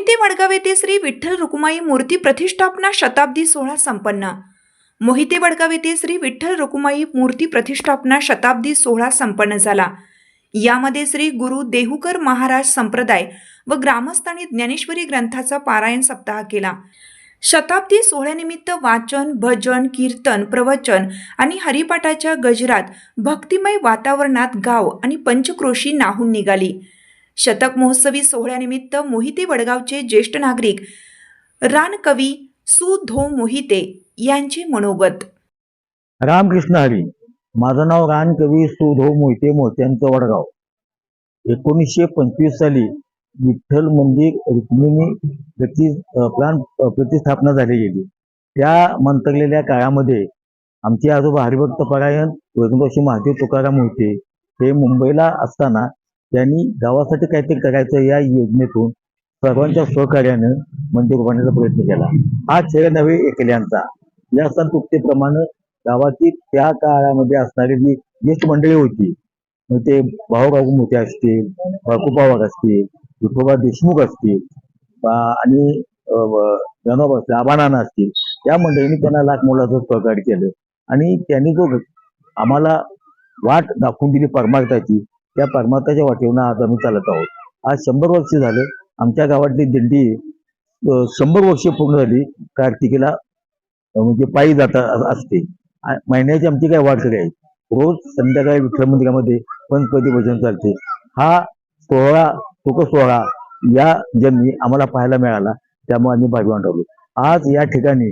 मोहिते वडगाव येथे श्री विठ्ठल रुक्माई मूर्ती प्रतिष्ठापना शताब्दी सोहळा संपन्न. मोहिते वडगाव येथे श्री विठ्ठल रुक्माई मूर्ती प्रतिष्ठापना शताब्दी सोहळा संपन्न झाला. यामध्ये श्री गुरु देहूकर महाराज संप्रदाय व ग्रामस्थांनी ज्ञानेश्वरी ग्रंथाचा पारायण सप्ताह केला. शताब्दी सोहळ्यानिमित्त वाचन भजन कीर्तन प्रवचन आणि हरिपाठाच्या गजरात भक्तिमय वातावरणात गाव आणि पंचक्रोशी नाहून निघाली. शतक महोत्सवी सोहळ्यानिमित्त मोहिते वडगावचे ज्येष्ठ नागरिक रानकवी सु धो मोहिते यांचे मनोगत. रामकृष्ण हरी माझं नाव रानकवी सुधो मोहिते मोत्यांचं वडगाव. एकोणीसशे पंचवीस साली विठ्ठल मंदिर रुक्मिणी प्रति प्राण प्रतिस्थापना झाली गेली. त्या मंतरलेल्या काळामध्ये आमचे आजोबा हरिभक्त परायण वैकुंठशी महादेव तुकाराम मोहिते हे मुंबईला असताना त्यांनी गावासाठी काहीतरी करायचं या योजनेतून सर्वांच्या सहकार्यानं मंदिर उभारण्याचा प्रयत्न केला. हा खेळ नव्हे एकल्यांचा. या संतुप्तीप्रमाणे गावातील त्या काळामध्ये असणारी जी ज्येष्ठ मंडळी होती मग ते भाऊराव मोठे असतील बाळकुपा वाघ असतील विठोबा देशमुख असतील आणि अ, असतील आबानाना असतील त्या मंडळींनी त्यांना लाख मोलाचं सहकार्य केलं. आणि त्यांनी जो आम्हाला वाट दाखवून दिली परमार्थाची त्या परमार्थाच्या वाटेवर आज आम्ही चालत आहोत. आज शंभर वर्ष झालं. आमच्या गावातली दिंडी शंभर वर्ष पूर्ण झाली. कार्तिकीला म्हणजे पायी जाता असते. महिन्याची आमची काय वाटकरी आहे. रोज संध्याकाळी विठ्ठल मंदिरामध्ये पंचपती भजन चालते. हा सोहळा तुक सोहळा या जन्मी आम्हाला पाहायला मिळाला त्यामुळे आम्ही भाग्यवान ठरलो आज या ठिकाणी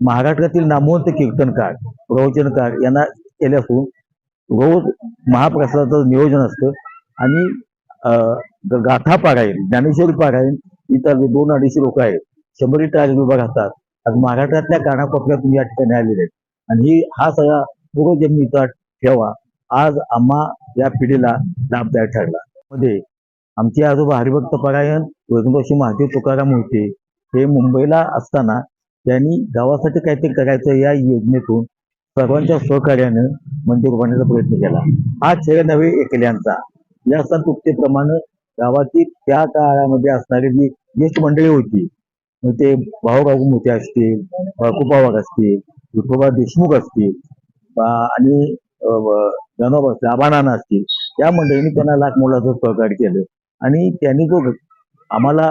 महाराष्ट्रातील नामवंत कीर्तनकार प्रवचनकार यांना केले असून रोज महाप्रसादाचं नियोजन असतं. आणि गाथा पारायण ज्ञानेश्वरी पारायण इतर दोन अडीचशे लोक आहेत. शंभरी टायर विभाग असतात. आज महाराष्ट्रातल्या कानाकोपऱ्यातून या ठिकाणी आलेले आहेत. आणि ही हा सगळा पूर्वजन्मीचा ठेवा. आज आम्हा या पिढीला लाभदायक ठरला. मध्ये आमचे आजोबा हरिभक्त परायण वैकुंठशी महादेव तुकाराम होते. हे मुंबईला असताना त्यांनी गावासाठी काहीतरी करायचं या योजनेतून सर्वांच्या सहकार्यानं मंदिर उभारण्याचा प्रयत्न केला. हा खेळ नव्हे एकल्यांचा. या संतुप्तीप्रमाणे गावातील त्या काळामध्ये असणारी जी ज्येष्ठ मंडळी होती मग ते भाऊराव मोठे असतील वाघ असतील विठोबा देशमुख असतील आणि गणोबा असतील आबानाना असतील त्या मंडळींनी त्यांना लाख मोलाचं सहकार्य केलं. आणि त्यांनी जो आम्हाला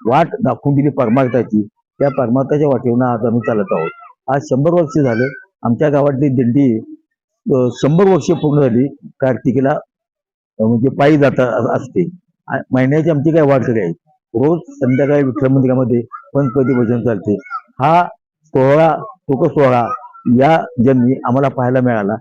वाट दाखवून दिली परमार्थाची त्या परमार्थाच्या वाटेवरून आज आम्ही चालत आहोत. आज शंभर वर्ष झालं आमच्या गावातली दिंडी शंभर वर्ष पूर्ण झाली. कार्तिकीला म्हणजे पायी जाता असते. महिन्याची आमची काय वाटकरी आहे. रोज संध्याकाळी विठ्ठल मंदिरामध्ये पंचपती भजन चालते. हा सोहळा तुक सोहळा या जन्मी आम्हाला पाहायला मिळाला.